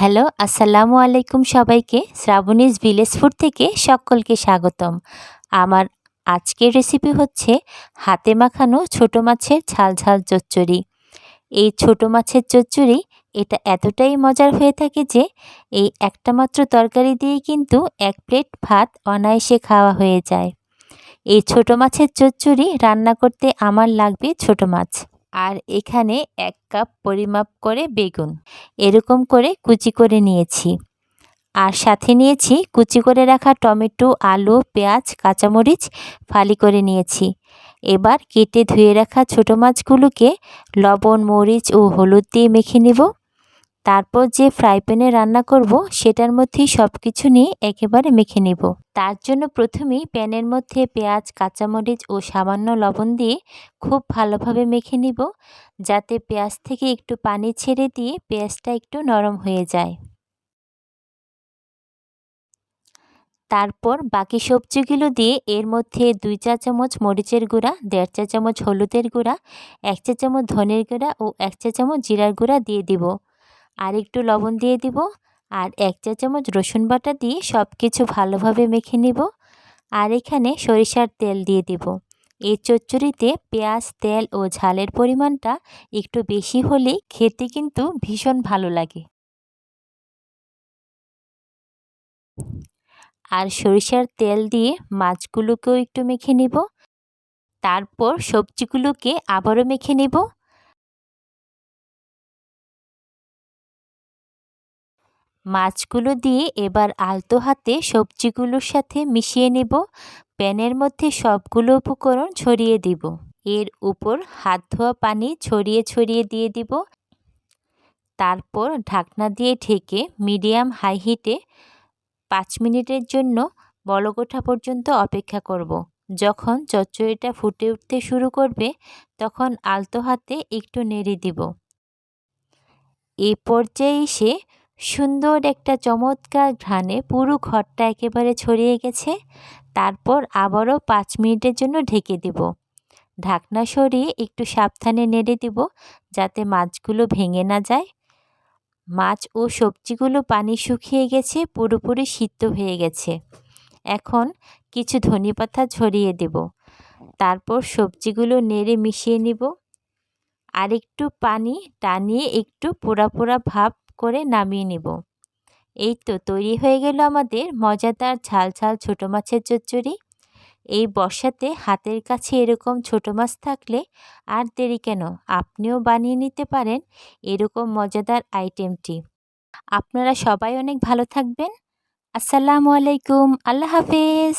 Hello, আসসালামু আলাইকুম সবাইকে। শ্রাবণীজ ভিলেজ ফুড থেকে সকলকে স্বাগতম। আমার আজকের রেসিপি হচ্ছে হাতে মাখানো ছোট মাছের ঝাল ঝাল চচ্চড়ি। এই ছোট মাছের চচ্চড়ি, এটা এতটাই মজার হয়ে থাকে যে, এই একটা মাত্র তরকারি দিয়েই কিন্তু এক প্লেট ভাত অনায়াসে খাওয়া হয়ে যায়। এই ছোট মাছের চচ্চড়ি রান্না করতে আমার লাগবে ছোট মাছ। আর এখানে এক কাপ পরিমাপ করে বেগুন। এরকম করে কুচি করে নিয়েছি। আর সাথে নিয়েছি কুচি করে রাখা টমেটো, আলু, পেঁয়াজ, কাঁচামরিচ ফালি করে নিয়েছি। এবার কেটে ধুয়ে রাখা ছোটো মাছগুলোকে লবণ, মরিচ ও হলুদ দিয়ে মেখে নেব। তারপর যে ফ্রাই প্যানে রান্না করব, সেটার মধ্যেই সব কিছু নিয়ে একেবারে মেখে নেব। তার জন্য প্রথমেই প্যানের মধ্যে পেঁয়াজ, কাঁচামরিচ ও সামান্য লবণ দিয়ে খুব ভালোভাবে মেখে নিব, যাতে পেঁয়াজ থেকে একটু পানি ছেড়ে দিয়ে পেঁয়াজটা একটু নরম হয়ে যায়। তারপর বাকি সবজিগুলো দিয়ে এর মধ্যে দুই চা চামচ মরিচের গুঁড়া, দেড় চা চামচ হলুদের গুঁড়া, এক চা চামচ ধনের গুঁড়া ও এক চা চামচ জিরার গুঁড়া দিয়ে দিব। আর একটু লবণ দিয়ে দিব আর এক চা চামচ রসুন বাটা দিয়ে সব কিছু ভালোভাবে মেখে নিব। আর এখানে সরিষার তেল দিয়ে দিব। এই চচ্চড়িতে পেঁয়াজ, তেল ও ঝালের পরিমাণটা একটু বেশি হলে খেতে কিন্তু ভীষণ ভালো লাগে। আর সরিষার তেল দিয়ে মাছগুলোকেও একটু মেখে নিব। তারপর সবজিগুলোকে আবারও মেখে নেব। মাছগুলো দিয়ে এবার আলতো হাতে সবজিগুলোর সাথে মিশিয়ে নেব। প্যানের মধ্যে সবগুলো উপকরণ ছড়িয়ে দিব। এর উপর হাত ধোয়া পানি ছড়িয়ে ছড়িয়ে দিয়ে দিব। তারপর ঢাকনা দিয়ে ঢেকে মিডিয়াম হাই হিটে পাঁচ মিনিটের জন্য বলগোঠা পর্যন্ত অপেক্ষা করব। যখন চচ্চড়িটা ফুটে উঠতে শুরু করবে, তখন আলতো হাতে একটু নেড়ে দিব। এ পর্যায়ে এসে সুন্দর একটা চমৎকার ঘ্রাণে পুরো ঘরটা একেবারে ছড়িয়ে গেছে। তারপর আবারও পাঁচ মিনিটের জন্য ঢেকে দেব। ঢাকনা সরিয়ে একটু সাবধানে নেড়ে দিব যাতে মাছগুলো ভেঙে না যায়। মাছ ও সবজিগুলো পানি শুকিয়ে গেছে, পুরোপুরি সিদ্ধ হয়ে গেছে। এখন কিছু ধনে পাতা ছড়িয়ে দেব। তারপর সবজিগুলো নেড়ে মিশিয়ে নিব। আর একটু পানি টানিয়ে একটু পোড়া পোড়া ভাব করে নামিয়ে নিব। এই তো তৈরি হয়ে গেল আমাদের মজাদার ঝাল ঝাল ছোটো মাছের চচ্চড়ি। এই বর্ষাতে হাতের কাছে এরকম ছোট মাছ থাকলে আর দেরি কেন? আপনিও বানিয়ে নিতে পারেন এরকম মজাদার আইটেমটি। আপনারা সবাই অনেক ভালো থাকবেন। আসসালামু আলাইকুম। আল্লাহ হাফেজ।